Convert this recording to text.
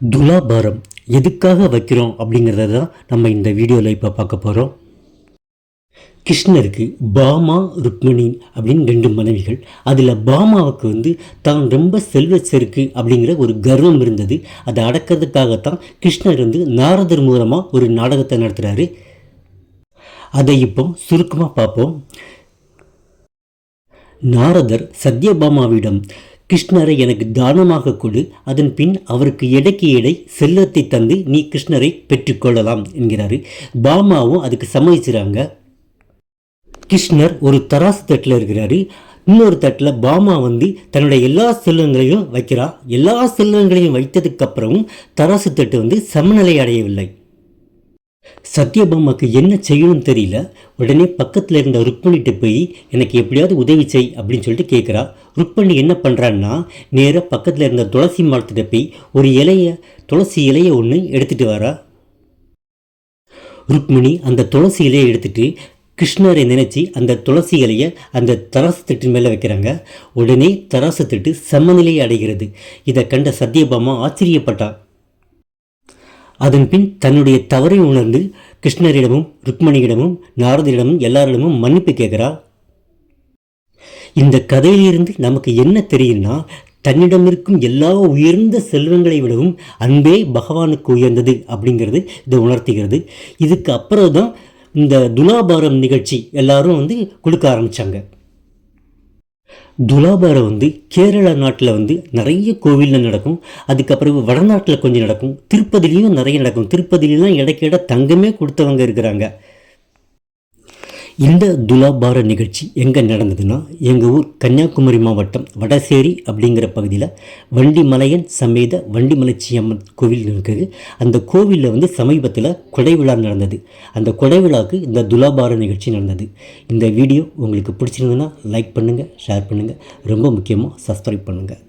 துலாபாரம். எதுக்காக வைக்கிறோம் அப்படிங்கிறத தான் நம்ம இந்த வீடியோவில் இப்போ பார்க்க போகிறோம் கிருஷ்ணருக்கு பாமா ருக்மிணி அப்படின்னு ரெண்டு மனைவிகள். அதில் பாமாவுக்கு வந்து தான் ரொம்ப செல்வ செருக்கு அப்படிங்கிற ஒரு கர்வம் இருந்தது. அதை அடக்கிறதுக்காகத்தான் கிருஷ்ணர் வந்து நாரதர் மூலமாக ஒரு நாடகத்தை நடத்துகிறாரு அதை இப்போ சுருக்கமாக பார்ப்போம். நாரதர் சத்யபாமாவிடம் கிருஷ்ணரை எனக்கு தானமாக கொடு. அதன் பின் அவருக்கு எடைக்கு எடை செல்வத்தை தந்து நீ கிருஷ்ணரை பெற்றுக்கொள்ளலாம் என்கிறாரு. பாமாவும் அதுக்கு சம்மதிச்சுறாங்க. கிருஷ்ணர் ஒரு தராசு தட்டில் இருக்கிறாரு. இன்னொரு தட்டில் பாமா வந்து தன்னுடைய எல்லா செல்வங்களையும் வைக்கிறா. எல்லா செல்வங்களையும் வைத்ததுக்கப்புறமும் தராசு தட்டு வந்து சமநிலை அடையவில்லை. சத்யபாமாக்கு என்ன செய்யணும்னு தெரியல. உடனே பக்கத்தில் இருந்த ருக்மணிகிட்ட போய் எனக்கு எப்படியாவது உதவி செய் அப்படின்னு சொல்லிட்டு கேட்குறா ருக்மணி என்ன பண்ணுறான்னா நேராக பக்கத்தில் இருந்த துளசி மரத்திட்ட போய் ஒரு இலையை துளசி இலையை ஒன்று எடுத்துகிட்டு வரா. ருக்மிணி அந்த துளசி இலையை எடுத்துகிட்டு கிருஷ்ணரை நினச்சி அந்த துளசி இலையை அந்த தராசு திட்டின் மேலே வைக்கிறாங்க. உடனே தராசு திட்டு சமநிலையை அடைகிறது. இதை கண்ட சத்யபாமா ஆச்சரியப்பட்டா. அதன் பின் தன்னுடைய தவறை உணர்ந்து கிருஷ்ணரிடமும் ருக்மணியிடமும் நாரதரிடமும் எல்லாரிடமும் மன்னிப்பு கேட்குறா இந்த கதையிலிருந்து நமக்கு என்ன தெரியும்னா தன்னிடம் இருக்கும் எல்லா உயர்ந்த செல்வங்களை விடவும் அன்பே பகவானுக்கு உயர்ந்தது அப்படிங்கிறது இதை உணர்த்துகிறது. இதுக்கு அப்புறம் தான் இந்த துலாபாரம் நிகழ்ச்சி எல்லாரும் வந்து கொடுக்க ஆரம்பித்தாங்க துலாபாரம் வந்து கேரளா நாட்டில் வந்து நிறைய கோவிலில் நடக்கும். அதுக்கப்புறம் வடநாட்டில் கொஞ்சம் நடக்கும். திருப்பதிலையும் நிறைய நடக்கும். திருப்பதிலாம் இடைக்கிட தங்கமே கொடுத்தவங்க இருக்கிறாங்க. இந்த துலாபார நிகழ்ச்சி எங்கே நடந்ததுன்னா எங்கள் ஊர் கன்னியாகுமரி மாவட்டம் வடசேரி அப்படிங்கிற பகுதியில் வண்டிமலையன் சமேத வண்டிமலைச்சியம்மன் கோவில் இருக்குது. அந்த கோவிலில் வந்து சமீபத்தில் கொடை விழா நடந்தது. அந்த கொடை விழாவுக்கு இந்த துலாபார நிகழ்ச்சி நடந்தது. இந்த வீடியோ உங்களுக்கு பிடிச்சிருந்ததுன்னா லைக் பண்ணுங்கள் ஷேர் பண்ணுங்கள் ரொம்ப முக்கியமாக சப்ஸ்கிரைப் பண்ணுங்கள்